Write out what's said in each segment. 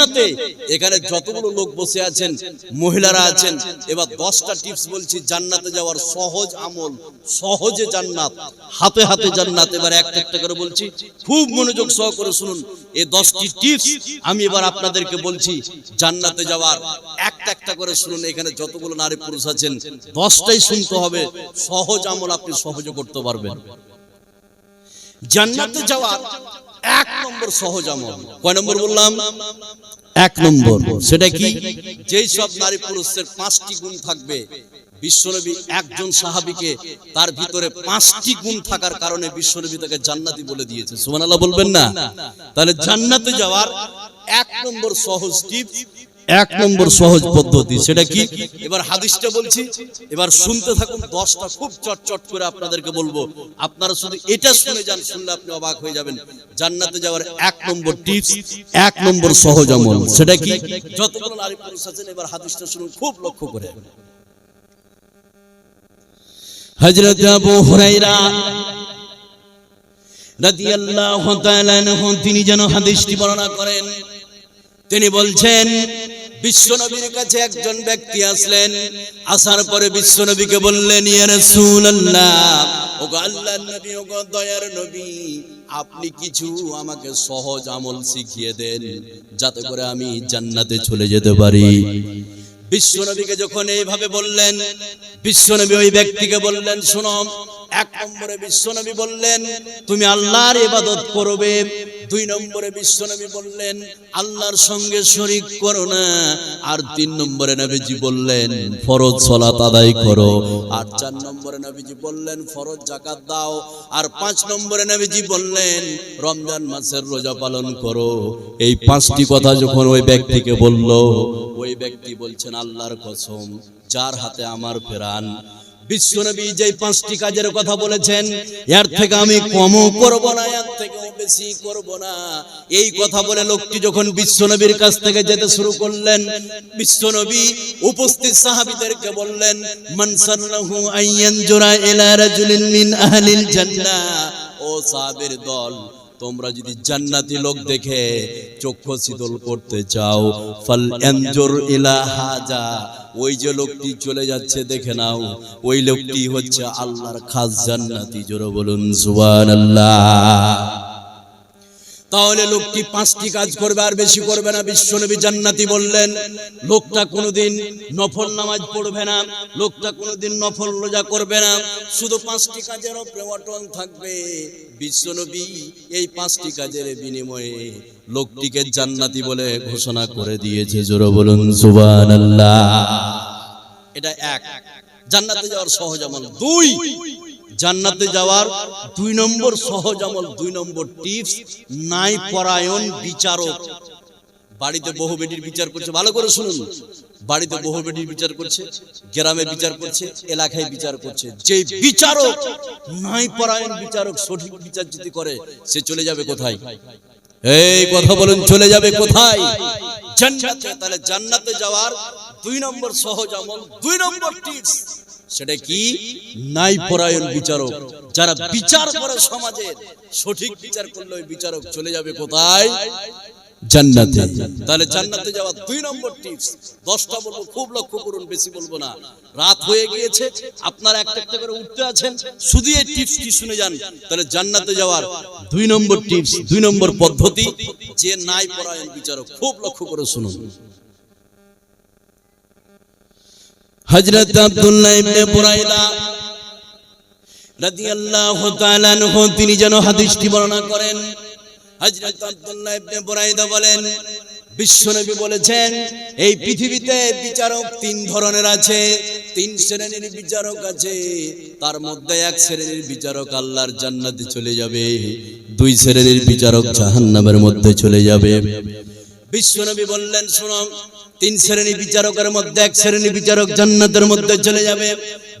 জান্নাতে। এখানে যতগুলো লোক বসে আছেন, মহিলারা আছেন, এবার দশটা টিপস বলছি, জান্নাতে যাওয়ার সহজ আমল, সহজে জান্নাত, হাতে হাতে জান্নাত। এবার একটা একটা করে বলছি, খুব মনোযোগ সহ করে শুনুন, এই দশটি টিপস আমি এবার আপনাদেরকে বলছি, জান্নাতে যাওয়ার একটা একটা করে শুনুন, এখানে যতগুলো নারী পুরুষ আছেন, দশটাই শুনতে হবে, সহজ আমল আপনি সহজে করতে পারবেন। জান্নাতে যাওয়ার এক নম্বর সহজ আমল। কয় নম্বর বললাম? এক নম্বর। সেটা কি? যেই সব নারী পুরুষের পাঁচটি গুণ থাকবে, বিশ্বনবী একজন সাহাবিকে তার ভিতরে পাঁচটি গুণ থাকার কারণে বিশ্বনবী তাকে জান্নাতি বলে দিয়েছে। সুবহানাল্লাহ বলবেন না? তাহলে জান্নাতে যাওয়ার এক নম্বর সহজ টিপস এক নম্বর সহজ পদ্ধতি সেটা কি? এবার হাদিসটা বলছি এবার শুনতে থাকুন দশটা খুব চটচট করে আপনাদেরকে বলব। আপনারা শুধু এটা শুনে যান শুনলে আপনি অবাক হয়ে যাবেন। জান্নাতে যাওয়ার এক নম্বর টিপস এক নম্বর সহজ আমল সেটা কি? যতগুলো নারী পুরুষ আছেন এবার হাদিসটা শুনুন খুব লক্ষ্য করে। হযরত আবু হুরায়রা রাদিয়াল্লাহু তাআলা তিনি যেন হাদিসটি বর্ণনা করেন তিনি বলছেন বিশ্বনবীর কাছে একজন ব্যক্তি আসলেন। আসার পরে বিশ্বনবীকে বললেন, ইয়া রাসূলুল্লাহ, ওগো আল্লাহর নবী, ওগো দয়ার নবী, আপনি কিছু আমাকে সহজ আমল শিখিয়ে দেন, যাতে করে আমি জান্নাতে চলে যেতে পারি। বিশ্বনবীকে যখন এইভাবে বললেন, বিশ্বনবী ওই ব্যক্তিকে বললেন, শোনো এক নম্বরে বিশ্বনবী বললেন, তুমি আল্লাহর ইবাদত করবে। দুই নম্বরে বিশ্বনবী বললেন, আল্লাহর সঙ্গে শরিক করো না। আর তিন নম্বরে নবীজি বললেন, ফরজ সালাত আদায় করো। আর চার নম্বরে নবীজি বললেন, ফরজ জাকাত দাও। আর পাঁচ নম্বরে নবীজি বললেন, রমজান মাসের রোজা পালন করো। এই পাঁচটি কথা যখন ওই ব্যক্তিকে বলল, ওই ব্যক্তি বলছেন, আল্লাহর কসম, যার হাতে আমার ফেরান বিশ্বনবী যে পাঁচটি কাজের কথা বলেছেন, এর থেকে আমি কমও করব না, এর থেকেও বেশি করব না। এই কথা বলে লোকটি যখন বিশ্বনবীর কাছ থেকে যেতে শুরু করলেন বিশ্বনবী উপস্থিত সাহাবীদেরকে বললেন, মান সাল্লাহু আইয়ান জুরা ইলা রাজুলিন মিন আহলিল জান্নাহ। ও সাহাবীর দল তোমরা যদি জান্নাতি লোক দেখে চক্ষু শীতল করতে চাও ফাল এনজোর ইলা হাজা, ওই যে লোকটি চলে যাচ্ছে, দেখে নাও, ওই লোকটি হচ্ছে আল্লাহর খাস জান্নাতি। জোরে বলুন, সুবহানাল্লাহ। তাহলে লোকটি পাঁচটি কাজ করবে আর বেশি করবে না? বিশ্বনবী জান্নাতি বললেন, লোকটা কোনোদিন নফল নামাজ পড়বে না, লোকটা কোনোদিন নফল রোজা করবে না, শুধু পাঁচটি কাজের উপরে অটল থাকবে। বিশ্বনবী এই পাঁচটি কাজের বিনিময়ে লোকটিকে জান্নাতি বলে ঘোষণা করে দিয়েছে। জোরে বলুন, সুবহানাল্লাহ। এটা এক। জান্নাতে যাওয়ার সহজ আমল। দুই। জান্নাতে যাওয়ার দুই নম্বর সহজ আমল, দুই নম্বর টিপস নাই পরায়ণ বিচারক। বাড়িতে বহু বেটির বিচার করছে, ভালো করে শুনুন। বাড়িতে বহু বেটির বিচার করছে, গ্রামে বিচার করছে, এলাকায় বিচার করছে। যে বিচারক নাই পরায়ণ বিচারক, সঠিক বিচার যদি করে, সে চলে যাবে কোথায়? এই কথা বলুন, চলে যাবে কোথায়? জান্নাতে, তাহলে জান্নাতে যাওয়ার দুই নম্বর সহজ আমল, দুই নম্বর টিপস সেটা কি? নাই পরায়ণ বিচারক। যারা বিচার করে সমাজের সঠিক বিচার করলে ওই বিচারক চলে যাবে কোথায়? জান্নাতে। রাত হয়ে গিয়েছে, আপনারা একটা উঠতে আছেন। শুধু এই শুনে যান। তাহলে জান্নাতে যাওয়ার দুই নম্বর টিপস দুই নম্বর পদ্ধতি, যে নাই পরায়ণ বিচারক। খুব লক্ষ্য করে শুনুন। হযরত আব্দুল্লাহ তিনি যেন হাদিসটি বর্ণনা করেন। আব্দুল্লাহ বলেন বিশ্বনবী বলেছেন, এই পৃথিবীতে বিচারক তিন ধরনের আছে, তিন শ্রেণির বিচারক আছে, তার মধ্যে এক শ্রেণির বিচারক আল্লাহর জান্নাতে চলে যাবে, দুই শ্রেণির বিচারক জাহান্নামের মধ্যে চলে যাবে। বিশ্বনবী বললেন, শোনো তিন শ্রেণি বিচারকের মধ্যে এক শ্রেণি বিচারক জান্নাতের মধ্যে চলে যাবে।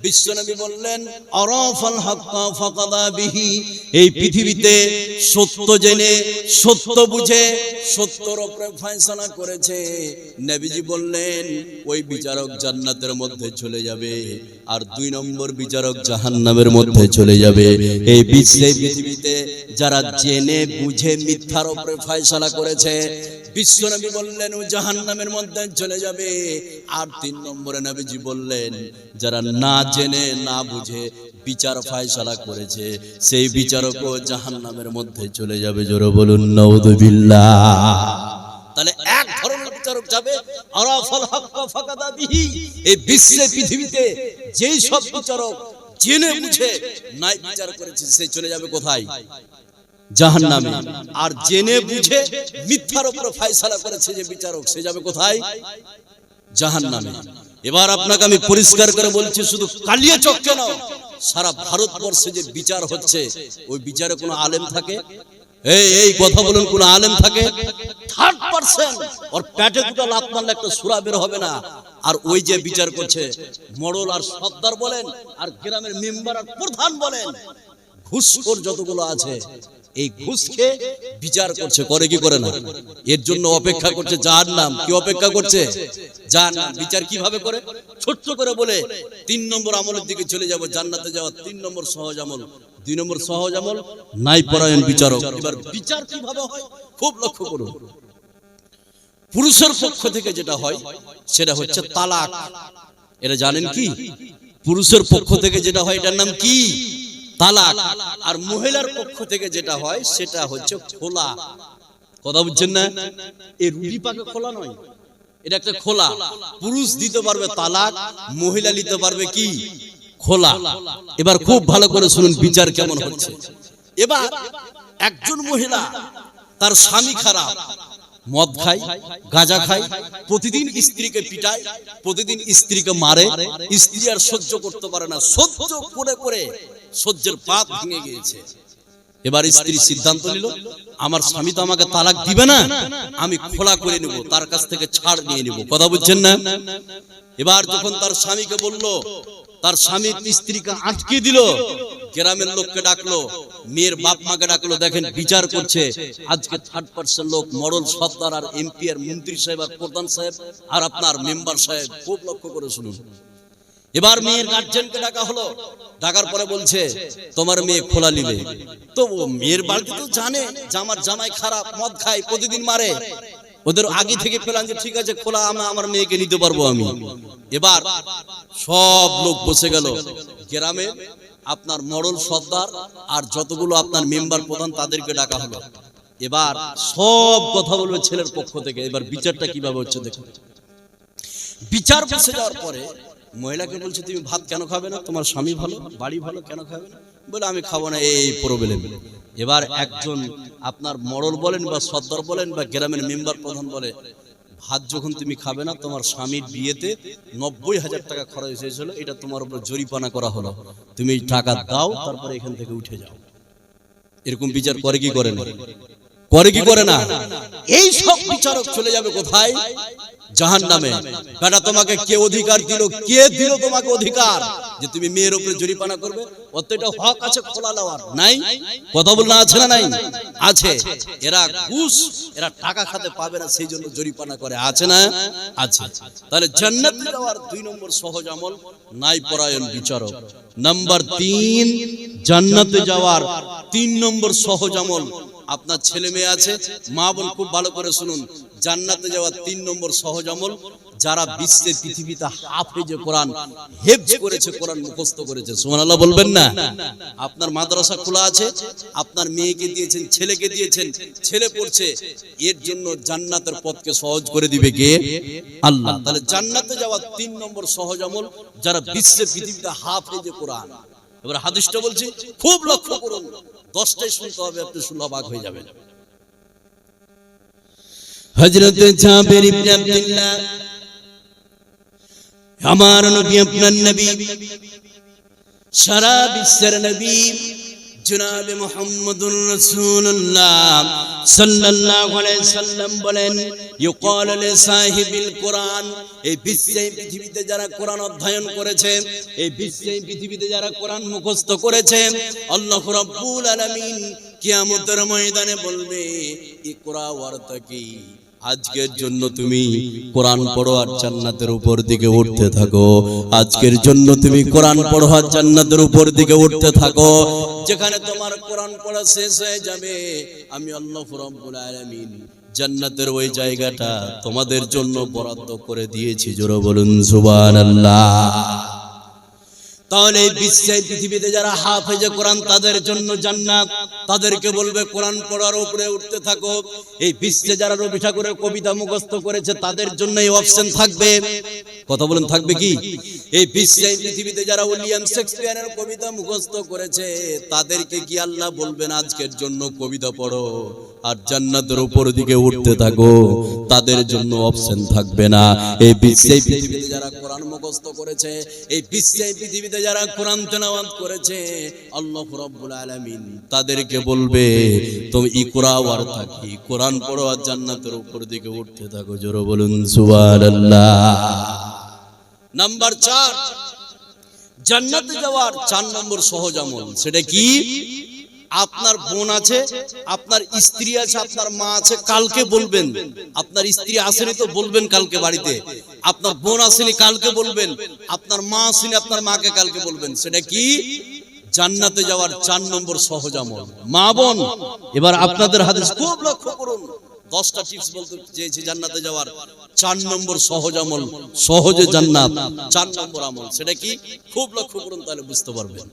বিশ্বনবী বললেন, আরাফাল হাক্কা ফাকাদা বিহি। এই পৃথিবীতে সত্য জেনে, সত্য বুঝে, সত্যর উপরে করেছে। নবীজি বললেন, ওই বিচারক জান্নাতের মধ্যে চলে যাবে, আর দুই নম্বর বিচারক জাহান্নামের মধ্যে চলে যাবে। এই বিশ্বে পৃথিবীতে যারা জেনে, বুঝে মিথ্যার উপরে ফয়সালা করেছে, বিশ্বনবী বললেন, ও জাহান্নামের মধ্যে চলে যাবে। আর তিন নম্বরে নবীজি বললেন, যারা না জেনে না বুঝে বিচার ফায়সালা করেছে, সেই বিচারকও জাহান্নামের মধ্যে চলে যাবে। জোরে বলুন নউদুবিল্লাহ তাহলে এক ধরনের বিচারক যাবে এই বিশ্বে, পৃথিবীতে যেই সব বিচারক জেনে বুঝে নাই বিচার করেছে, সে চলে যাবে কোথায়? জাহান্নামে। আর জেনে বুঝে মিথ্যার উপর ফয়সালা করেছে যে বিচারক, সে যাবে কোথায়? জাহান্নামে। এবার আপনাকে আমি পরিষ্কার করে বলছি, শুধু কালিয়া চক কেন? সারা ভারতবর্ষে যে বিচার হচ্ছে, ওই বিচারে কোনো আলেম থাকে? এই এই কথা বলুন, কোন আলেম থাকে? থার্ড পার্সেন্ট ওর হবে না। আর ওই যে বিচার করছে আর সর্দার বলেন, আর গ্রামের মেম্বার আর প্রধান বলেন ঘুষখোর যতগুলো আছে এই ঘুষকে বিচার করছে করে কি করে না? এর জন্য অপেক্ষা করছে যার নাম কি অপেক্ষা করছে? যার নাম বিচার কীভাবে করে? ছোট্ট করে বলে তিন নম্বর আমলের দিকে চলে যাব জান্নাতে যাওয়া তিন নম্বর সহজ আমল। দুই নম্বর সহজ আমল নাই পরায়ণ বিচারক। এবার বিচার কীভাবে হয়? খুব লক্ষ্য করুন। পুরুষের পক্ষ থেকে যেটা হয় সেটা হচ্ছে তালাক। এটা জানেন কি? পুরুষের পক্ষ থেকে যেটা হয় এটার নাম কি? তালাক। আর মহিলার পক্ষ থেকে যেটা হয়, সেটা হচ্ছে খোলা। কথা বুঝছেন না? এই রুটি পাকে খোলা নয়। এটা একটা খোলা। পুরুষ দিতে পারবে তালাক, মহিলা নিতে পারবে কি? খোলা। এবার খুব ভালো করে শুনুন, বিচার কেমন হচ্ছে। এবার একজন মহিলা তার স্বামী খারাপ। মদ খায়, গাঁজা খায়, প্রতিদিন স্ত্রীকে পিটায়, প্রতিদিন স্ত্রীকে মারে, স্ত্রী আর সহ্য করতে পারে না। সহ্য করে করে সহ্যের পাত ভেঙে গিয়েছে। এবার স্ত্রী সিদ্ধান্ত নিল, আমার স্বামী তো আমাকে তালাক দিবে না, আমি খোলা করে নেব, তার কাছ থেকে ছাড় নিয়ে নেব। কথা বুঝছেন না? এবার যখন তার স্বামীকে বলল, তার স্বামী স্ত্রীকে আটকে দিল, গ্রামের লোককে ডাকলো, মেয়ের বাপ মাকে ডাকলো, দেখেন, বিচার করছে, আজকে থার্ড পার্সেন্ট লোক, মরল সর্দার আর এমপি আর মন্ত্রী সাহেব আর প্রধান সাহেব আর আপনার মেম্বার সাহেব। খুব লক্ষ্য করে শুনুন। এবার মেয়ের গার্জেনকে ডাকা হলো। ডাকার পরে বলছে, তোমার মেয়ে খোলা নিলে তো মেয়ের বাড়িতে তো জানে যে আমার জামাই খারাপ, মদ খায়, প্রতিদিন মারে। ওদের আগে থেকে পেলাম যে, ঠিক আছে, খোলা, আমি আমার মেয়েকে নিতে পারব আমি। এবার সব লোক বসে গেল। গ্রামে আপনার মরল সর্দার আর যতগুলো আপনার মেম্বার প্রধান, তাদেরকে ডাকা হলো। এবার সব কথা বলবে ছেলের পক্ষ থেকে। এবার বিচারটা কীভাবে হচ্ছে দেখুন। বিচার বসে যাওয়ার পরে মহিলাকে বলছে, তুমি ভাত কেন খাবে না? তোমার স্বামী ভালো, বাড়ি ভালো, কেন খাবে না? বলে, আমি খাব না, এই প্রবলেম। এবার একজন আপনার মরল বলেন বা সর্দার বলেন বা গ্রামের মেম্বার প্রধান বলে, ভাত যখন তুমি খাবে না, তোমার স্বামীর বিয়েতে নব্বই হাজার টাকা খরচ হয়েছিল, এটা তোমার উপর জরিপানা করা হলো। তুমি টাকা দাও, তারপরে এখান থেকে উঠে যাও। এরকম বিচার করে কি করে না করে কি করে না? এই সব বিচারক চলে যাবে কোথায়? জাহান নামে বেটা তোমাকে কে অধিকার দিল? কে দিল তোমাকে অধিকার? যে তুমি মেয়ের উপরে জরিপানা করবে? অত এটা হক আছে খোলা দেওয়ার। নাই? কথা বলনা আছে না নাই? আছে। এরা ঘুষ এরা টাকা খাতে পাবে না সেই জন্য জরিপানা করে। আছে না? আছে। তাহলে জান্নাত যাওয়ার দুই নম্বর সহজ আমল নাই পরায়ণ বিচারক। নাম্বার তিন জান্নাতে যাওয়ার তিন নম্বর সহজ আমল আপনার ছেলে মেয়ে আছে, মা বোন খুব ভালো করে শুনুন। জান্নাতে যাওয়ার তিন নম্বর সহজ আমল, যারা বিশ্বে পৃথিবীতে হাফেজে কোরআন, হেফজ করেছে, কোরআন মুখস্থ করেছে। সুবহানাল্লাহ বলবেন না? আপনার মাদ্রাসা খোলা আছে, আপনার মেয়েকে দিয়েছেন, ছেলেকে দিয়েছেন, ছেলে পড়ছে, এর জন্য জান্নাতের পথকে সহজ করে দিবে কে? আল্লাহ। তাহলে জান্নাতে যাওয়ার তিন নম্বর সহজ আমল, যারা বিশ্বে পৃথিবীতে হাফেজে কোরআন। এবার হাদিসটা বলছি, খুব লক্ষ্য করুন। দশটাই শুনতে হবে আপনি শুনলে অবাক হয়ে যাবেন। হযরত জাবির ইবনে আব্দুল্লাহ আমার নবী আপনার নবী সারা বিশ্বের নবী জনাব মুহাম্মদুর রাসূলুল্লাহ সাল্লাল্লাহু আলাইহি সাল্লাম বলেন, ইউকাল লি সাহিবিল কোরআন। এই বিশ্বে পৃথিবীতে যারা কোরআন অধ্যয়ন করেছে, এই বিশ্বে পৃথিবীতে যারা কোরআন মুখস্থ করেছে, আল্লাহ রাব্বুল আলামিন কিয়ামতের ময়দানে বলবে, ইকরা ওয়ারতাকি আজকের জন্য তুমি কোরআন পড়ো আর জান্নাতের উপর দিকে উঠতে থাকো। আজকের জন্য তুমি কোরআন পড়ো আর জান্নাতের উপর দিকে উঠতে থাকো। যেখানে তোমার কোরআন পড়া শেষ হয়ে যাবে। আমি আল্লাহ রাব্বুল আলামিন জান্নাতের ওই জায়গাটা তোমাদের জন্য বরাদ্দ করে দিয়েছি। জোরে বলুন, সুবহানাল্লাহ। তাহলে এই বিশ্বে এই পৃথিবীতে যারা হাফেজে কোরআন তাদের জন্য জান্নাত। তাদেরকে বলবে, কোরআন পড়ার উপরে উঠতে থাকো। এই বিশ্বে যারা রবি ঠাকুরের কবিতা মুখস্থ করেছে, তাদের জন্য এই অপশন থাকবে। কথা বলেন, থাকবে কি? এই বিশ্বে পৃথিবীতে যারা উইলিয়াম শেক্সপিয়ারের কবিতা মুখস্থ করেছে, তাদেরকে কি আল্লাহ বলবেন, আজকের জন্য কবিতা পড়ো? আর জান্নাতের উপর দিকে উঠতে থাকো, তাদের জন্য অপশন থাকবে না। এই বিশ্বে পৃথিবীতে যারা কোরআন মুখস্থ করেছে, এই বিশ্বে পৃথিবীতে যারা কোরআন তেলাওয়াত করেছে, আল্লাহ রাব্বুল আলামিন তাদেরকে বলবে, তুমি ইকরা ওয়ার থাকি, কোরআন পড়ো আর জান্নাতের উপর দিকে উঠতে থাকো। জোরে বলুন, সুবহানাল্লাহ। নাম্বার 4 জান্নাতে যাওয়ার চার নম্বর সহজ আমল, সেটা কি? আপনার বোন আছে, আপনার স্ত্রী আছে, আপনার মা আছে, কালকে বলবেন। আপনার স্ত্রী আসেনি তো বলবেন কালকে বাড়িতে। আপনার বোন আসেনি কালকে বলবেন। আপনার মা আসেনি, আপনার মাকে কালকে বলবেন। সেটা কি? জান্নাতে যাওয়ার চার নম্বর সহজ আমল। মা বোন, এবার আপনাদের হাতে খুব লক্ষ্য করুন। দশটা টিপস বলতে চেয়েছি জান্নাতে যাওয়ার চার নম্বর সহজ আমল, সহজে জান্নাত, চার নম্বর আমল। সেটা কি? খুব লক্ষ্য করুন, তাহলে বুঝতে পারবেন।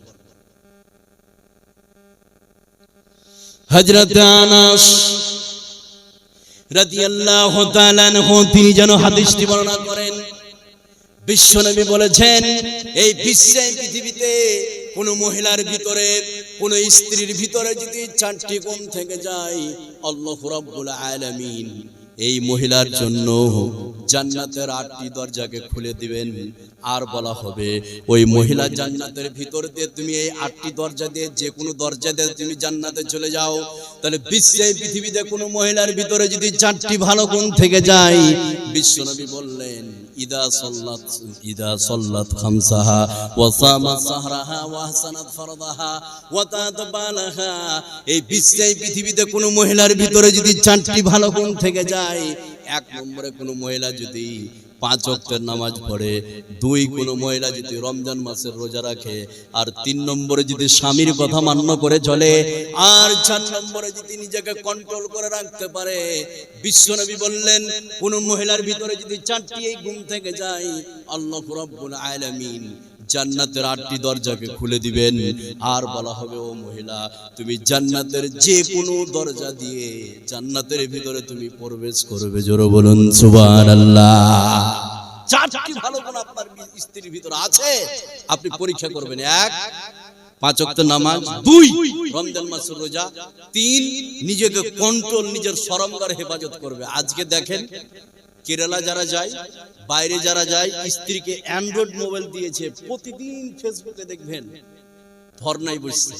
হজরত আনাস রাদিয়াল্লাহু তাআলা আনহু, তিনি যেন হাদিসটি বর্ণনা করেন। বিশ্বনবী বলেছেন, এই বিশ্বে পৃথিবীতে কোন মহিলার ভিতরে, কোন স্ত্রীর ভিতরে যদি চারটি গুণ থেকে যায়, আল্লাহ রাব্বুল আলামিন। এই মহিলার জন্য জান্নাতের আটটি দরজাকে খুলে দিবেন। আর বলা হবে, ওই মহিলা জান্নাতের ভিতর দিয়ে তুমি এই আটটি দরজা দিয়ে যে কোনো দরজা দিয়ে তুমি জান্নাতে চলে যাও। তাহলে বিশ্বে পৃথিবীতে কোনো মহিলার ভিতরে যদি চারটি ভালো গুণ থেকে যায়, বিশ্বনবী বললেন ইদা সাল্লাত ইদা সাল্লাত খামসাহা ওয়া সামাত সাহরাহা ওয়া হাসানাত ফারদাহা এই বিশ্বে পৃথিবীতে কোনো মহিলার ভিতরে যদি চারটি ভালো গুণ থেকে যায় এক নম্বরে কোনো মহিলা যদি পাঁচ অক্টের নামাজ পড়ে, দুই কোনো মহিলা যদি রমজান মাসের রোজা রাখে, আর তিন নম্বরে যদি স্বামীর কথা মান্য করে চলে, আর চার নম্বরে যদি নিজেকে কন্ট্রোল করে রাখতে পারে, বিশ্বনবী বললেন, কোন মহিলার ভিতরে যদি চারটি এই গুণ থেকে যায়, আল্লাহ রব্বুল আলামিন জান্নাতের আটটি দরজাকে খুলে দিবেন। আর বলা হবে, ও মহিলা, তুমি জান্নাতের যে কোনো দরজা দিয়ে জান্নাতের ভিতরে তুমি প্রবেশ করবে। জোরে বলুন, সুবহানাল্লাহ। চারটি ভালো গুণ আপনার স্ত্রীর ভিতরে আছে, আপনি পরীক্ষা করবেন। এক, পাঁচ ওয়াক্ত নামাজ। দুই, রমজান মাসের রোজা। তিন, নিজেকে কন্ট্রোল নিজের সরমগার হেফাজত করবে। আজকে দেখেন কেরালা যারা যায়, বাইরে যারা যায়, স্ত্রীকে অ্যান্ড্রয়েড মোবাইল দিয়েছে, প্রতিদিন ফেসবুকে দেখবেন, ধর্নায় বসছে।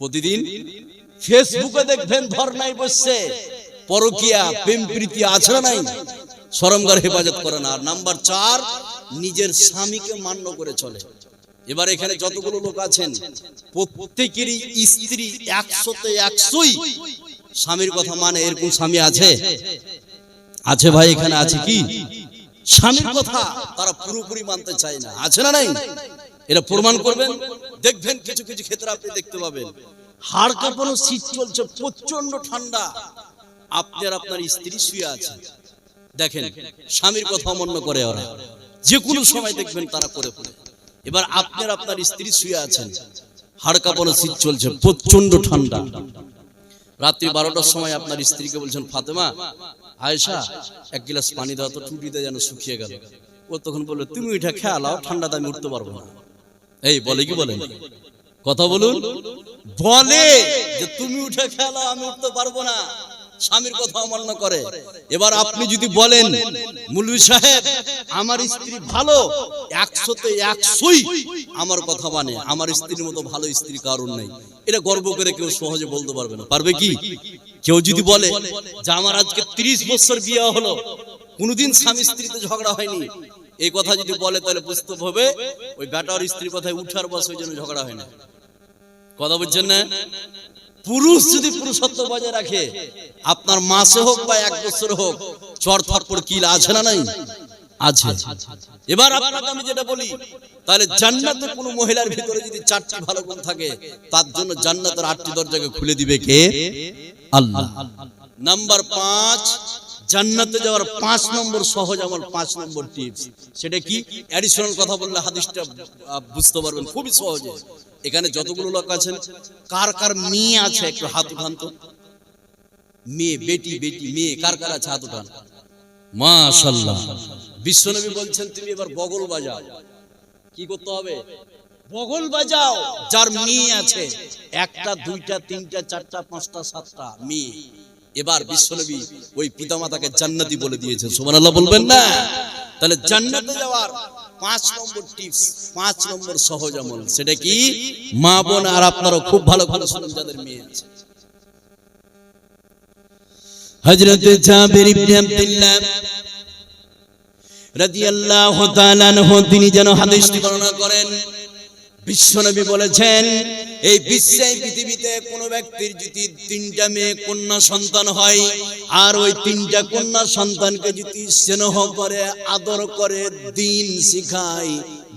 প্রতিদিন ফেসবুকে দেখবেন, ধর্নায় বসছে। পরকিয়া প্রেম প্রীতি আছে নাই সরমগার হেফাজত করে না। আর নাম্বার চার, নিজের স্বামীকে মান্য করে চলে। এবার এখানে যতগুলো লোক আছেন, প্রত্যেকেরই স্ত্রী একশোতে একশোই স্বামীর কথা মানে এরকম স্বামী আছে। আছে ভাই, এখানে আছে কি? স্বামীর কথা তারা পুরোপুরি মানতে চায় না। আছে না নাই? এরা প্রমাণ করবেন। দেখবেন কিছু কিছু ক্ষেত্রে আপনি দেখতে পাবেন। হাড় কাঁপানো শীত চলছে প্রচণ্ড ঠান্ডা। আপনার আপনার স্ত্রী শুয়ে আছে। দেখেন, স্বামীর কথা অমান্য করে ওরা। যে কোনো সময় দেখবেন তারা করে পড়ে এবার আপনার আপনার স্ত্রী শুয়ে আছেন। হাড় কাঁপানো শীত চলছে প্রচণ্ড ঠান্ডা। রাত্রি বারোটার সময় আপনার স্ত্রীকে বলছেন, ফাতেমা আয়েশা, এক গ্লাস পানি দাও, তো টুটিতে যেন শুকিয়ে গেল। ও তখন বলল, তুমি এটা খেয়ালাও ঠান্ডাতে আমি উঠতে পারব না। এই, বলে কি বলেন? কথা বলুন। বলে যে, তুমি উঠে খেয়ালাও আমি উঠতে পারব না। স্বামীর কথা অমান্য করে। এবার আপনি যদি বলেন মুলবি সাহেব, আমার স্ত্রী ভালো, একশোতে একশোই আমার কথা মানে আমার স্ত্রীর মতো ভালো স্ত্রী কারণ নেই। এটা গর্ব করে কেউ সহজে বলতে পারবে না। পারবে কি? কেউ যদি বলে যে আমার আজকে ত্রিশ বছর বিয়ে হলো কোনোদিন স্বামী স্ত্রীতে ঝগড়া হয়নি। এই কথা যদি বলে তাহলে বুঝতে হবে ওই বেটার স্ত্রীর কথায় উঠার বস ওই জন্য ঝগড়া হয় না। কথা বুঝছেন না? পুরুষ যদি পুরুষত্ব বজায় রাখে আপনার মাসে হোক বা এক বছর হোক চর থাপ্পড় কিল আছে না নাই? আছে। এবার আপনাকে আমি যেটা বলি তাহলে জান্নাতে কোনো মহিলার ভিতরে যদি চারটি ভালো গুণ থাকে তার জন্য জান্নাতের আটটি দরজাকে খুলে দিবে কে? আল্লাহ। নাম্বার পাঁচ, জান্নাতে যাওয়ার পাঁচ নম্বর সহজ আমল, পাঁচ নম্বর টিপস সেটা কি? অ্যাডিশনাল কথা বললে হাদিসটা বুঝতে পারবেন। খুবই সহজে। এখানে যতগুলো লোক আছেন, কার কার মেয়ে আছে একটু হাত উঠান তো? মেয়ে, বেটি বেটি, মেয়ে, কার কার আছে হাত উঠান? মাশাল্লাহ বিশ্বনবী বলছেন, তুমি এবার বগল বাজাও। কি করতে হবে? বগল বাজাও, যার মেয়ে আছে। একটা, দুইটা, তিনটা, চারটা, পাঁচটা, সাতটা মেয়ে। এবার বিশ্বনবী ওই পিতামাতাকে জান্নাতি বলে দিয়েছে সুবহানাল্লাহ বলবেন না? তাহলে জান্নাতে যাওয়ার পাঁচ নম্বর টিপস পাঁচ নম্বর সহজ আমল, সেটা কি? মা বোন আর আপনারা খুব ভালো ভালো শুনুন, যাদের মেয়ে আছে। হযরত জাবির ইবনে আব্দুল্লাহ রাদিয়াল্লাহু তাআলা তিনি যেন হাদিসটি বর্ণনা করেন বিশ্বনবী বলেছেন, এই বিশ্বে পৃথিবীতে কোন ব্যক্তির যদি তিনটা মেয়ে কন্যা সন্তান হয়, আর ওই তিনটা কন্যা সন্তানকে যদি স্নেহ করে, আদর করে, দিন শিখায়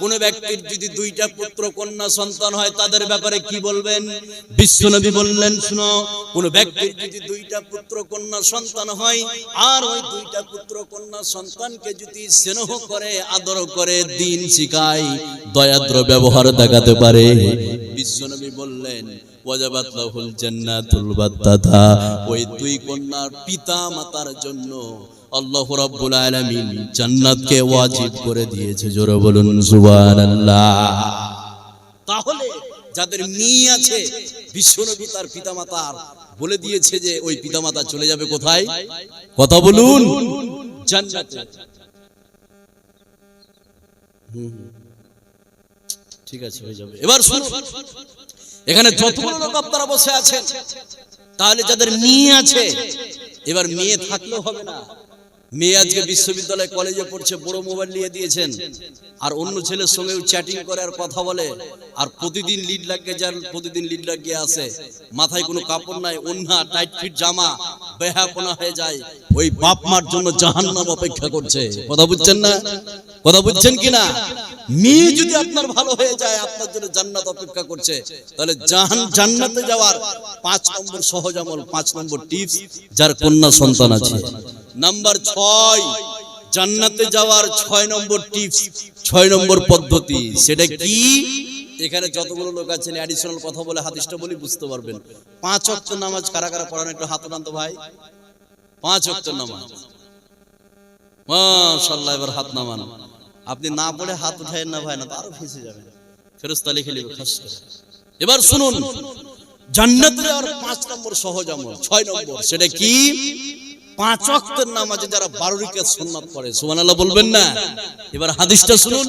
কোন ব্যক্তির যদি দুইটা পুত্র কন্যা সন্তান হয় তাদের ব্যাপারে কি বলবেন? বিশ্বনবী বললেন শুনো কোনো ব্যক্তির যদি দুইটা পুত্র কন্যা সন্তান হয় আর ওই দুইটা পুত্র কন্যা সন্তানকে যদি স্নেহ করে আদর করে দিন শিখায় দয়াদ্র ব্যবহার দেখাতে পারে। বিশ্বনবী বললেন ওয়াজাবাত লাহুল জান্নাতুল ওই দুই কন্যার পিতা মাতার জন্য আল্লাহ রাব্বুল আলামিন জান্নাতকে ওয়াজিব করে দিয়েছে। জোরে বলুন, সুবহানাল্লাহ। তাহলে যাদের মেয়ে আছে, বিশ্বনবী তার পিতামাতার বলে দিয়েছে যে ওই পিতামাতা চলে যাবে কোথায়? কথা বলুন। ঠিক আছে, হয়ে যাবে। এবার শুনুন। এখানে যতগুলো লোক আপনারা বসে আছেন, তাহলে যাদের মেয়ে আছে, এবার মেয়ে থাকলেও হবে না। মেয়ে আজকে বিশ্ববিদ্যালয় কলেজে পড়ছে, বড় মোবাইল নিয়ে দিয়েছেন। আর অন্য ছেলের সঙ্গেও চ্যাটিং করে আর কথা বলে। আর প্রতিদিন লিড লাগিয়ে যান, প্রতিদিন লিড লাগিয়ে আসে। মাথায় কোনো কাপড় নাই অন্যা টাইট ফিট জামা বেহাপনা হয়ে যায়। ওই বাপ মার জন্য জাহান্নাম অপেক্ষা করছে। কথা বুঝছেন না? কথা বুঝছেন কিনা মেয়ে যদি আপনার ভালো হয়ে যায়, আপনার জন্য জান্নাত অপেক্ষা করছে। তাহলে জাহান, জান্নাতে যাওয়ার পাঁচ নম্বর সহজ আমল, পাঁচ নম্বর টিপস যার কন্যা সন্তান আছে। নাম্বার ছয়, জান্নাতে যাওয়ার ছয় নম্বর টিপস ছয় নম্বর পদ্ধতি, সেটা কি? এখানে যতগুলো লোক আছেন অ্যাডিশনাল কথা বলে হাদিসটা বলি বুঝতে পারবেন। পাঁচ অক্ট নামাজ কারা কারা পড়ানো একটু হাত টানতো ভাই। পাঁচ অক্ট নামাজ। মাশাল্লাহ এবার হাত নামান। আপনি না পড়ে হাত উঠায়েন না ভাই, না তো আরও ফেসে যাবেন। ফেরস্তা লিখে লিখে খাস এবার শুনুন, জান্নাতে যাওয়ার পাঁচ নম্বর সহজ আমল, ছয় নম্বর, সেটা কি? পাঁচ ওয়াক্তের নামাজে যারা বারো রিকাত সুন্নাত পড়ে, সুবহানাল্লাহ বলবেন না এবার হাদিসটা শুনুন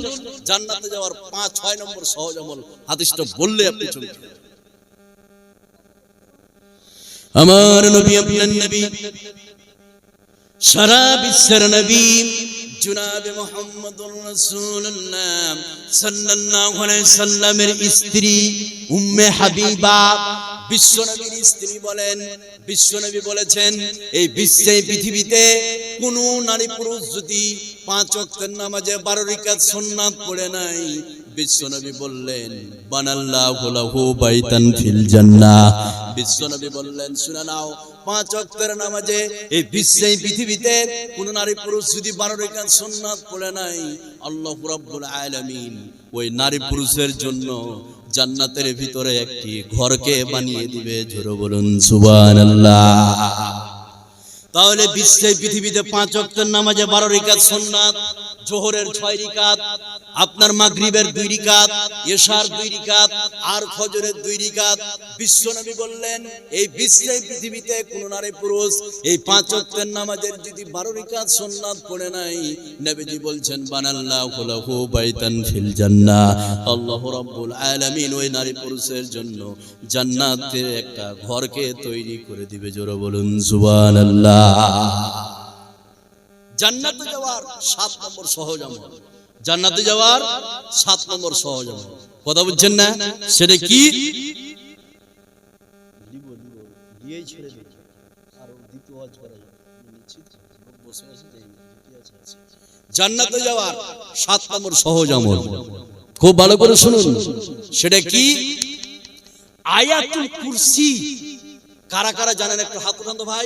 জান্নাতে যাওয়ার পাঁচ, ছয় নম্বর সহজ আমল, হাদিসটা বললে আপনি চমকে যাবেন। আমার নবী আপনার নবী, সারা বিশ্বের নবী, জুনাবে মোহাম্মদুর রাসূলুল্লাহ, সাল্লাল্লাহু আলাইহি সাল্লামের স্ত্রী, উম্মে হাবিবা বিশ্বনবীর স্ত্রী বলেন, বিশ্বনবী বলেছেন, এই বিশ্বে, পৃথিবীতে কোন নারী পুরুষ যদি পাঁচ ওয়াক্তের নামাজে বারো রিকাত সুন্নাত পড়ে নাই, বিশ্বনবী বললেন বিশ্বনবী বললেন, শুনে নাও, পাঁচ এই পৃথিবীতে কোন নারী পুরুষ যদি বারো ওই নারী পুরুষের জন্য জান্নাতের ভিতরে একটি ঘরকে বানিয়ে দিবে। জোরে বলুন, সুবহানাল্লাহ। তাহলে বিশ্বে পৃথিবীতে পাঁচ অক্টের নামাজে বারো রেখা সোননাথ জোহরের ছয় রিকাত, আপনার মাগরিবের দুই রিকাত, এশার দুই রিকাত, আর ফজরের দুই রিকাত। বিশ্বনবী বললেন, এই বিশ্বে পৃথিবীতে কোন নারী পুরুষ এই পাঁচ অক্টের নামাজের যদি বারো রিকাত সোননাথ পড়ে নাই। নবীজি বলছেন, বানাল্লাহু লাহু বাইতান ফিল জান্নাহ। আল্লাহ রাব্বুল আলামিন ওই নারী পুরুষের জন্য জান্নাতের একটা ঘরকে তৈরি করে দিবে। জোরে বলুন, সুবহানাল্লাহ। জান্নাতে যাওয়ার সাত নম্বর সহজ আমল। জান্নাতে যাওয়ার সাত নম্বর সহজ আমল। কথা বুঝছেন না? সেটা কি? জান্নাতে যাওয়ার সাত নম্বর সহজ আমল। খুব ভালো করে শুনুন। সেটা কি? আয়াতুল কুরসি। কারা কারা জানেন একটু হাত ভাই?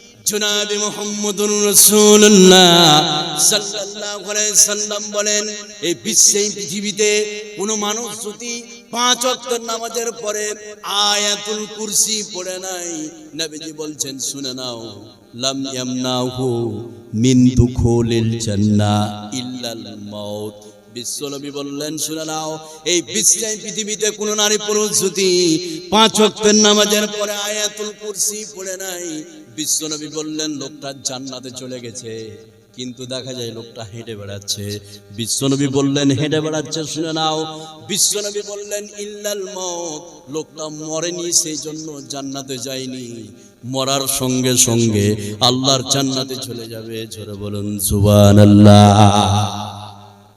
জনাব মোহাম্মদুর রাসূলুল্লাহ। সাল্লাল্লাহু আলাইহি সাল্লাম বলেন, এই বিশ্বে পৃথিবীতে কোন মানুষ যদি পাঁচ ওয়াক্ত নামাজের পরে আয়াতুল কুরসি পড়ে নাই, নবীজি বলছেন, শুনে নাও, লাম ইয়ামনাহু মিন দুখুলিল জান্নাহ ইল্লাল মাউত। বিশ্বনবী বললেন, শুনে নাও, এই বিশ্বে পৃথিবীতে কোন নারী পুরুষ যদি পাঁচ ওয়াক্তের নামাজের পরে আয়াতুল কুরসি পড়ে নাই বিশ্বনবী বললেন, লোকটা জান্নাতে চলে গেছে। কিন্তু দেখা যায় লোকটা হেঁটে বেড়াচ্ছে। বিশ্বনবী বললেন, হেঁটে বেড়াচ্ছে, শুনে নাও। বিশ্বনবী বললেন, ইল্লাল মত লোকটা মরেনি সেই জন্য জান্নাতে যায়নি। মরার সঙ্গে সঙ্গে আল্লাহর জান্নাতে চলে যাবে। ঝরে বলুন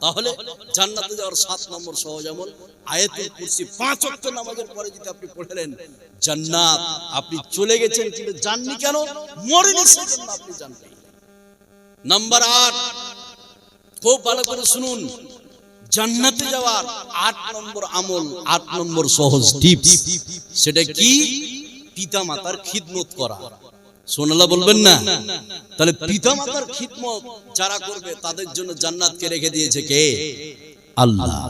তাহলে জান্নাতে যাওয়ার সাত নম্বর সহজ আমল, আয়াতুল কুরসি, পাঁচ নামাজের পরে যদি আপনি পড়লেন, জান্নাত, আপনি চলে গেছেন, কিন্তু জাননি কেন? মরেনি সেজন্য আপনি জানতেন নাম্বার আট, খুব ভালো করে শুনুন। জান্নাতে যাওয়ার আট নম্বর আমল, আট নম্বর সহজ সেটা কি? পিতা মাতার খিদমত করা। সোনালা বলবেন না? তাহলে পিতা মাতার খিদমত যারা করবে, তাদের জন্য জান্নাতকে রেখে দিয়েছে কে? আল্লাহ।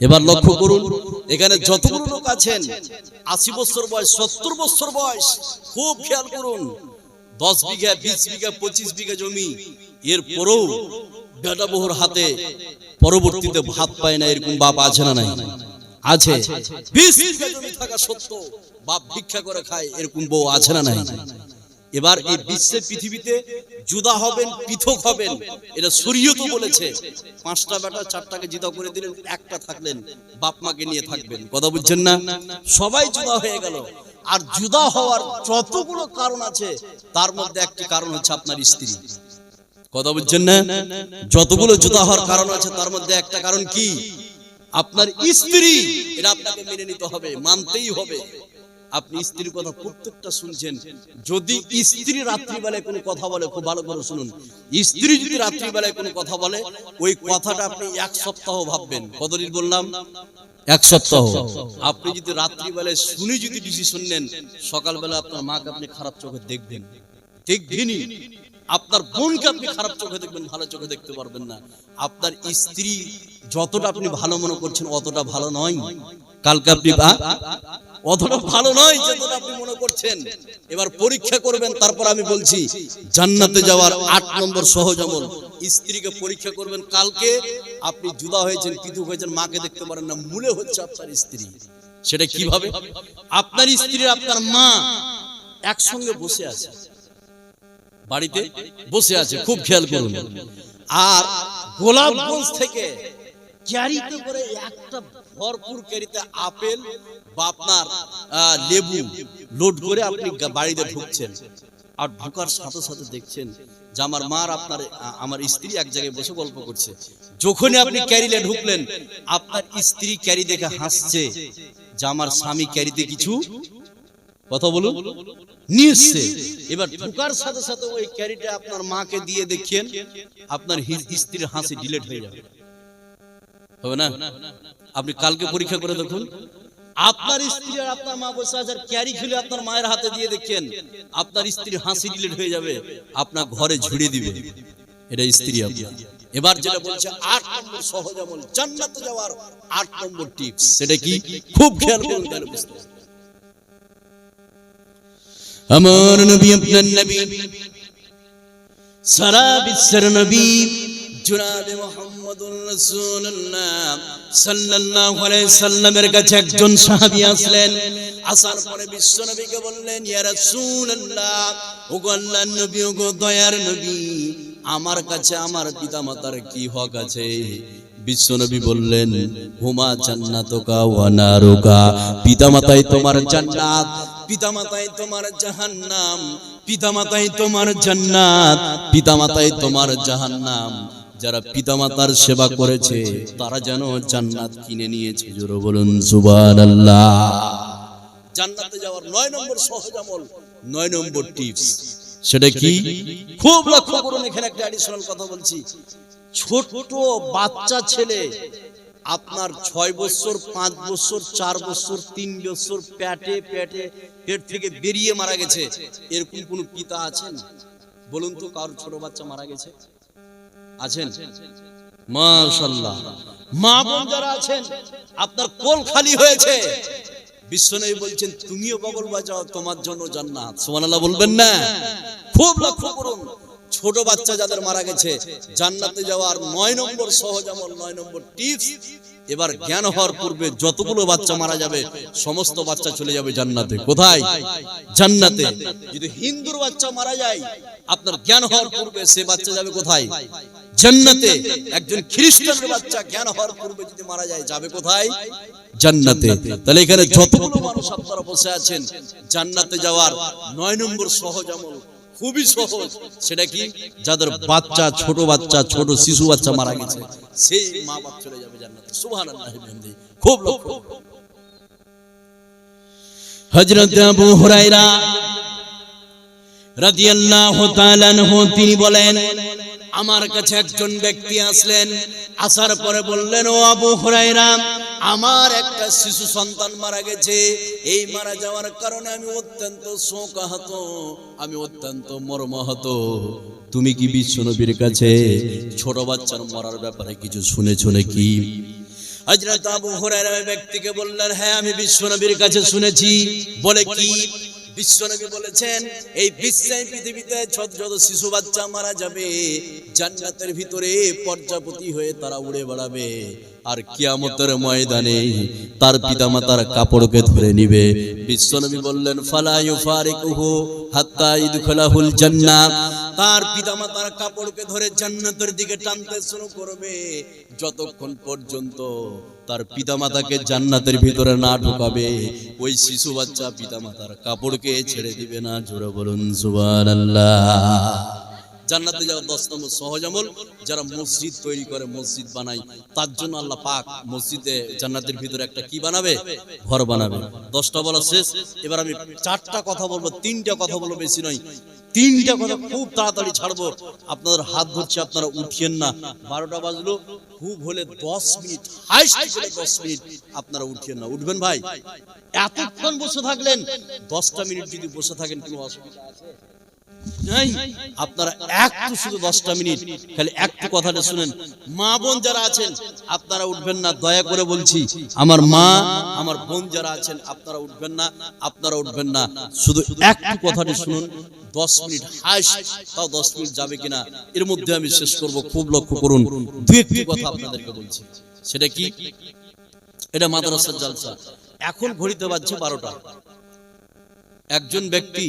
এবার লক্ষ্য করুন, এখানে যতগুলো লোক আছেন, আশি বছর বয়স, সত্তর বছর বয়স, খুব খেয়াল করুন, দশ বিঘা, বিশ বিঘা, পঁচিশ বিঘা জমি এর পরেও বেটা বহুর হাতে পরবর্তীতে ভাত পায় না, এরকম বাপ আছে না নাই? আছে। বিশ বিঘা জমি থাকা সত্য বাপ ভিক্ষা করে খায়, এরকম বউ আছে না নাই? এবার এই বিশ্বের পৃথিবীতে জুদা হবেন, পৃথক হবেন, এটা শরীয়ত বলেছে। পাঁচটা বেটা চারটাকে জিদা করে দিলেন, একটা থাকলেন, বাপ মাকে নিয়ে থাকবেন। কথা বুঝছেন না? সবাই জুদা হয়ে গেল। আর জুদা হওয়ার যতগুলো কারণ আছে, তার মধ্যে একটি কারণ হচ্ছে আপনার স্ত্রী। কথা বুঝছেন না? যতগুলো জুদা হওয়ার কারণ আছে, তার মধ্যে একটা কারণ কি? আপনার স্ত্রী, এটা আপনাকে মেনে নিতে হবে, মানতেই হবে। আপনি স্ত্রীর কথা প্রত্যেকটা শুনছেন। যদি স্ত্রী রাত্রিবেলায় কোনো কথা বলে, খুব ভালো করে শুনুন। স্ত্রী যদি রাত্রিবেলায় কোনো কথা বলে, ওই কথাটা আপনি এক সপ্তাহ ভাববেন। কতদিন বললাম? এক সপ্তাহ। আপনি যদি রাত্রিবেলায় শুনে যদি ডিসিশন নেন সকালবেলা আপনার মাকে আপনি খারাপ চোখে দেখবেন। দেখবেনই। আপনার বোনকে আপনি খারাপ চোখে দেখবেন, ভালো চোখে দেখতে পারবেন না। আপনার স্ত্রী যতটা আপনি ভালো মনে করছেন, অতটা ভালো নয়। কালকে আপনি অতটা ভালো নয় যতটা আপনি মনে করছেন। এবার পরীক্ষা করবেন, তারপর আমি বলছি, জান্নাতে যাওয়ার আট নম্বর সহজ আমল। স্ত্রীকে পরীক্ষা করবেন কালকে, আপনি জুদা হয়েছেন পৃথক হয়েছেন, মাকে দেখতে পারেন না, মূলে হচ্ছে আপনার স্ত্রী। সেটা কীভাবে? আপনার স্ত্রী আপনার মা একসঙ্গে বসে আছে। বাড়িতে বসে আছে, খুব খেয়াল করুন। আর গোলাপগঞ্জ থেকে ক্যারিতে করে একটা ভরপুর ক্যারিতে আপেল বা আপনার লেবু লোড করে আপনি বাড়িতে ঢুকছেন। আর ঢোকার সাথে সাথে দেখছেন যে আমার মার আপনার আমার স্ত্রী এক জায়গায় বসে গল্প করছে। যখনই আপনি ক্যারিলে ঢুকলেন, আপনার স্ত্রী ক্যারি দেখে হাসছে যে আমার স্বামী ক্যারিতে কিছু কথা বলুন। নিয়ে এসছে এবার ঢোকার সাথে সাথে ওই ক্যারিটা আপনার মাকে দিয়ে দেখেন, আপনার স্ত্রীর হাসি ডিলেট হয়ে যাবে। হবে না? আপনি কালকে পরীক্ষা করে দেখুন। আপনার স্ত্রী আর আপনার মা বসে আছে ক্যারি খুলে আপনার মায়ের হাতে দিয়ে দেখেন আপনার স্ত্রী হাসি ডিলেট হয়ে যাবে, আপনার ঘরে ঝুড়ে দিবে। এটা স্ত্রী আপনার। এবার যেটা বলছে, আট নম্বর সহজ আমল, জান্নাতে যাওয়ার আট নম্বর টিপস সেটা কি? খুব খেয়াল করুন তাহলে বুঝতে। আমার নবী আপনার নবী। সারা বিশ্বের নবী। আমার কাছে আমার পিতামাতার কি হক আছে? বিশ্বনবী বললেন, হুমা জান্নাতুকা ওয়া নারুকা, পিতামাতাই তোমার জান্নাত, পিতামাতাই তোমার জাহান্নাম, পিতামাতাই তোমার জান্নাত, পিতামাতাই তোমার জাহান্নাম। যারা পিতামাতার সেবা করেছে, তারা যেন জান্নাত কিনে নিয়েছে। জোরে বলুন, সুবহানাল্লাহ। জান্নাতে যাওয়ার নয় নম্বর সহজ আমল, নয় নম্বর টিপস সেটা কি? খুব লক্ষ্য করুন, এখানে একটা অ্যাডিশনাল কথা বলছি। ছোট বাচ্চা ছেলে, আপনার ছয় বছর, পাঁচ বছর, চার বছর, তিন বছর প্যাটে প্যাটে পেট থেকে বেরিয়ে মারা গেছে। এরকম কোন পিতা আছেন? বলুন তো, কারোর ছোট বাচ্চা মারা গেছে? আছেন? মাশাল্লাহ মা বোন যারা আছেন, আপনার কোল খালি হয়েছে। বিশ্বনবী বলছেন, তুমিও বগল বাজাও তোমার জন্য জান্নাত। সুবহানাল্লাহ বলবেন না? খুব লক্ষ্য করুন, ছোট বাচ্চা যাদের মারা গেছে, জান্নাতে যাওয়ার নয় নম্বর সহজ আমল, নয় নম্বর টিপস, এবার জ্ঞান হওয়ার পূর্বে যতগুলো বাচ্চা মারা যাবে, সমস্ত বাচ্চা চলে যাবে জান্নাতে। কোথায়? জান্নাতে। যদি হিন্দুর বাচ্চা মারা যায়, আপনার জ্ঞান হওয়ার পূর্বে সে বাচ্চা যাবে কোথায়? জান্নাতে একজন খ্রিস্টানের বাচ্চা জ্ঞান হওয়ার পূর্বে যদি মারা যায় যাবে কোথায়? জান্নাতে। তাহলে এখানে যতগুলো মানুষ আপনারা বসে আছেন জান্নাতে যাওয়ার নয় নম্বর সহজ আমল খুবই সহজ। সেটা কি? যাদের বাচ্চা ছোট বাচ্চা ছোট শিশু বাচ্চা মারা গেছে সেই মা বাপ চলে যাবে জান্নাতে। সুবহানাল্লাহ বিহামদিহি। খুব লক্ষ্য। হযরত আবু হুরায়রা রাদিয়াল্লাহু তাআলা আনহু তিনি বলেন আমার কাছে একজন ব্যক্তি আসলেন, আসার পরে বললেন, ও আবু হুরায়রা, আমার একটা শিশু সন্তান মারা গেছে। এই মারা যাওয়ার কারণে আমি অত্যন্ত শোকাহত, আমি অত্যন্ত মর্মাহত। তুমি কি বিশ্বনবীর কাছে ছোট বাচ্চার মরার ব্যাপারে কিছু শুনেছো নাকি? হযরত আবু হুরায়রা ওই ব্যক্তিকে বললেন হ্যাঁ আমি বিশ্বনবীর কাছে শুনেছি। বলে কি? বিশ্বনবী বলেছেন, এই বিশ্বের পৃথিবীতে ছোট ছোট শিশু বাচ্চা মারা যাবে, জান্নাতের ভিতরে পর্যাপতি হয়ে তারা উড়ে বেড়াবে, আর কিয়ামতের ময়দানে তার পিতামাতার কাপড়কে ধরে নিবে। বিশ্বনবী বললেন, ফালা ইউফারিকুহু হাত্তা ইদখালাহুল জান্নাত তার পিতামাতার কাপড়কে ধরে জান্নাতের দিকে টানতে শুরু করবে, যতক্ষণ পর্যন্ত তার পিতামাতাকে জান্নাতের ভিতরে না ঢোকাবে। ওই শিশু বাচ্চা পিতামাতার কাপড়কে ছেড়ে দিবে না। জোরে বলুন, সুবহানাল্লাহ। জান্নাতে যাওয়ার দশ নম্বর সহজ আমল, যারা মসজিদ তৈরি করে, মসজিদ বানায়, তার জন্য আল্লাহ পাক মসজিদে জান্নাতের ভিতরে একটা কি বানাবে? ঘর বানাবে। দশটা বলা শেষ। এবার আমি চারটা কথা বলব, তিনটা কথা বলব, বেশি নয়। তিনটা কথা খুব তাড়াতাড়ি ছাড়বো। আপনাদের হাত ধরছে, আপনারা উঠিয়েন না। বারোটা বাজলো, খুব হলে দশ মিনিট দশ মিনিট আপনারা উঠিয়েন না। উঠবেন ভাই? এতক্ষণ বসে থাকলেন, দশটা মিনিট যদি বসে থাকেন, কোনো অসুবিধা আছে? আপনারা একটু শুধু দশটা মিনিট, খালি একটু কথাটা শুনেন। মা বোন যারা আছেন, আপনারা উঠবেন না, দয়া করে বলছি। আমার মা, আমার বোন যারা আছেন, আপনারা উঠবেন না, আপনারা উঠবেন না। শুধু একটু কথাটা শুনুন, দশ মিনিট হাস, তাও দশ মিনিট যাবে কিনা, এর মধ্যে আমি শেষ করব, খুব লক্ষ্য করুন। দু একটি কথা আপনাদেরকে বলছি। সেটা কি? এটা মাদ্রাসার জালসা। এখন ঘড়িতে বাজছে বারোটা। একজন ব্যক্তি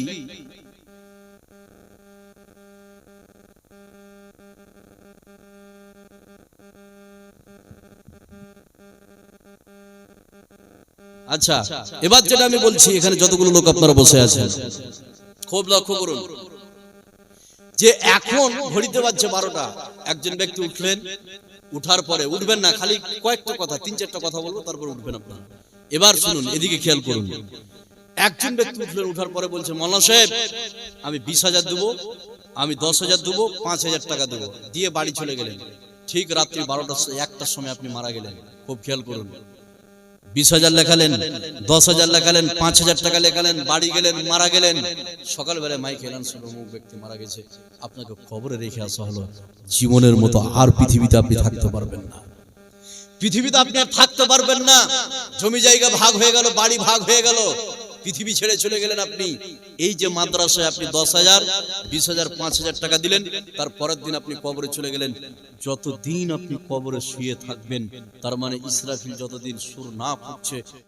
আচ্ছা এবার যেটা আমি বলছি এখানে যতগুলো লোক আপনারা বসে আছেন। খুব লক্ষ্য করুন। যে এখন ঘড়িতে বাজছে বারোটা একজন ব্যক্তি উঠলেন উঠার পরে উঠবেন না খালি কয়েকটা কথা তিন চারটা কথা বলব তারপর উঠবেন আপনারা। এবার শুনুন এদিকে খেয়াল করুন। একজন ব্যক্তি উঠলেন উঠার পরে বলছে মৌলানা সাহেব আমি বিশ হাজার দেবো আমি দশ হাজার দেবো পাঁচ হাজার টাকা দেবো। দিয়ে বাড়ি চলে গেলেন। ঠিক রাত্রি বারোটার একটার সময় আপনি মারা গেলেন। খুব খেয়াল করুন। বিশ হাজার লেখালেন, দশ হাজার লেখালেন, পাঁচ হাজার টাকা লেখালেন, বাড়ি গেলেন, মারা গেলেন। সকালবেলায় মাইক এলান ব্যক্তি মারা গেছে। আপনাকে খবরে রেখে আসা হলো। জীবনের মতো আর পৃথিবীতে আপনি থাকতে পারবেন না। পৃথিবীতে আপনি আর থাকতে পারবেন না। জমি জায়গা ভাগ হয়ে গেল, বাড়ি ভাগ হয়ে গেল। পৃথিবী ছেড়ে চলে গেলেন আপনি। এই যে মাদ্রাসায় আপনি দশ হাজার, বিশ হাজার, পাঁচ হাজার টাকা দিলেন, তার পরের দিন আপনি কবরে চলে গেলেন। যতদিন আপনি কবরে শুয়ে থাকবেন, তার মানে ইসরাফিল যতদিন সুর না ফুটছে